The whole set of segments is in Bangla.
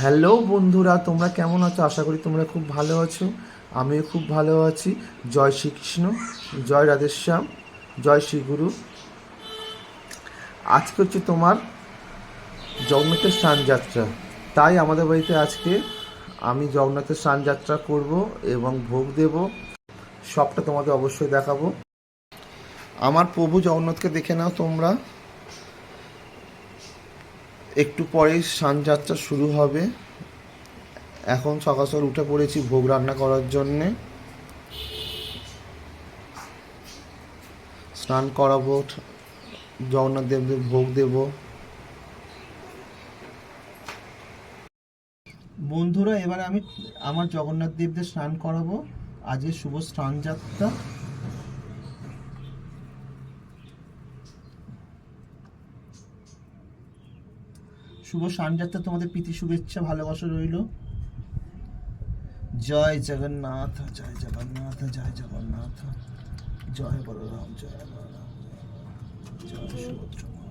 হ্যালো বন্ধুরা, তোমরা কেমন আছো? আশা করি তোমরা খুব ভালো আছো। আমিও খুব ভালো আছি। জয় শ্রীকৃষ্ণ, জয় রাধেশ্যাম, জয় শ্রীগুরু। আজকে হচ্ছে তোমার জগন্নাথের স্নান যাত্রা তাই আমাদের বাড়িতে আজকে আমি জগন্নাথের স্নান যাত্রা করব এবং ভোগ দেব। সবটা তোমাদের অবশ্যই দেখাবো। আমার প্রভু জগন্নাথকে দেখে নাও তোমরা। একটু পরেই স্নানযাত্রা শুরু হবে। এখন সকাল সকাল উঠে পড়েছি ভোগ রান্না করার জন্যে। স্নান করাবো, জগন্নাথ দেবদের ভোগ দেব। বন্ধুরা, এবারে আমি আমার জগন্নাথ দেবদের স্নান করাবো। আজকে শুভ স্নান যাত্রা শুভ স্নানযাত্রা তোমাদের প্রীতি, শুভেচ্ছা, ভালোবাসা রইল। জয় জগন্নাথ জয় জগন্নাথ জয় জগন্নাথ। জয় বলরাম জয় বলরাম। জয় সুভদ্রা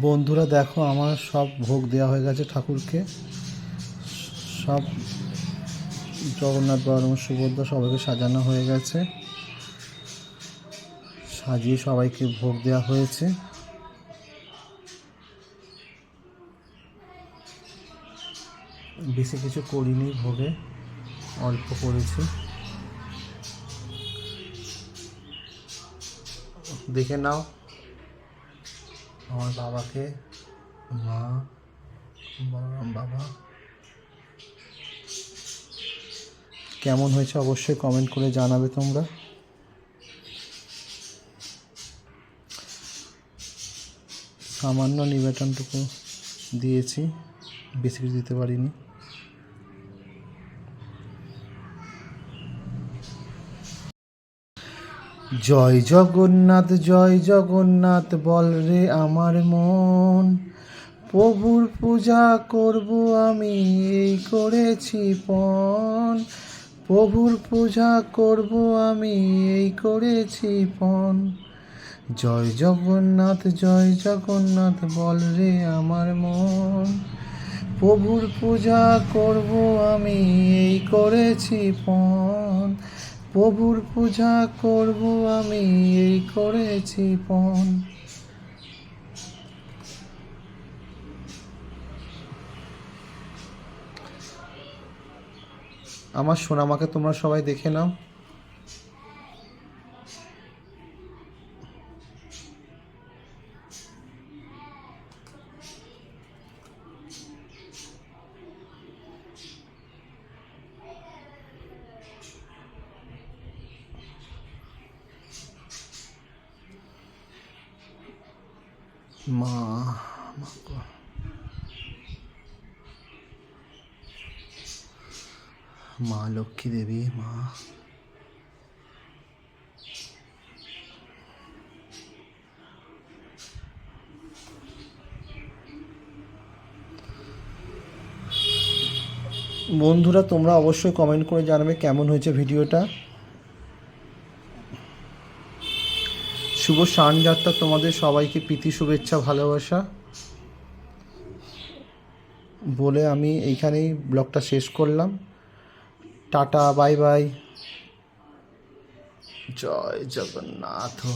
বন্ধুরা দেখো, আমার সব ভোগ দেওয়া হয়ে গেছে ঠাকুরকে। সব জগন্নাথ বলরাম সুভদ্রা সবাইকে সাজানো হয়ে গেছে। সাজিয়ে সবাইকে ভোগ দেওয়া হয়েছে। বেশি কিছু করিনি ভোগে, অল্প করেছি। দেখে নাও। আমার বাবাকে, মা বলরাম বাবা। কেমন হয়েছে অবশ্যই কমেন্ট করে জানাবে তোমরা। সামান্য নিবেদনটুকু দিয়েছি, বেশি কিছু দিতে পারিনি। জয় জগন্নাথ জয় জগন্নাথ, বল রে আমার মন। প্রভুর পূজা করব আমি, এই করেছি পণ। প্রভুর পূজা করব আমি, এই করেছি পণ। জয় জগন্নাথ জয় জগন্নাথ, বল রে আমার মন। প্রভুর পূজা করব আমি, এই করেছি পণ। প্রভুর পূজা করব আমি এই করেছি পণ। আমার সোনামাকে তোমরা সবাই দেখে নাও। মা মা লক্ষ্মী দেবী মা। বন্ধুরা তোমরা অবশ্যই কমেন্ট করে জানাবে কেমন হয়েছে ভিডিওটা। শুভ শান যাত্রা তোমাদের সবাইকে, প্রীতি, শুভেচ্ছা, ভালোবাসা। বলে আমি এইখানেই ব্লগটা শেষ করলাম। Tata, bye bye. জয় জগন্নাথ।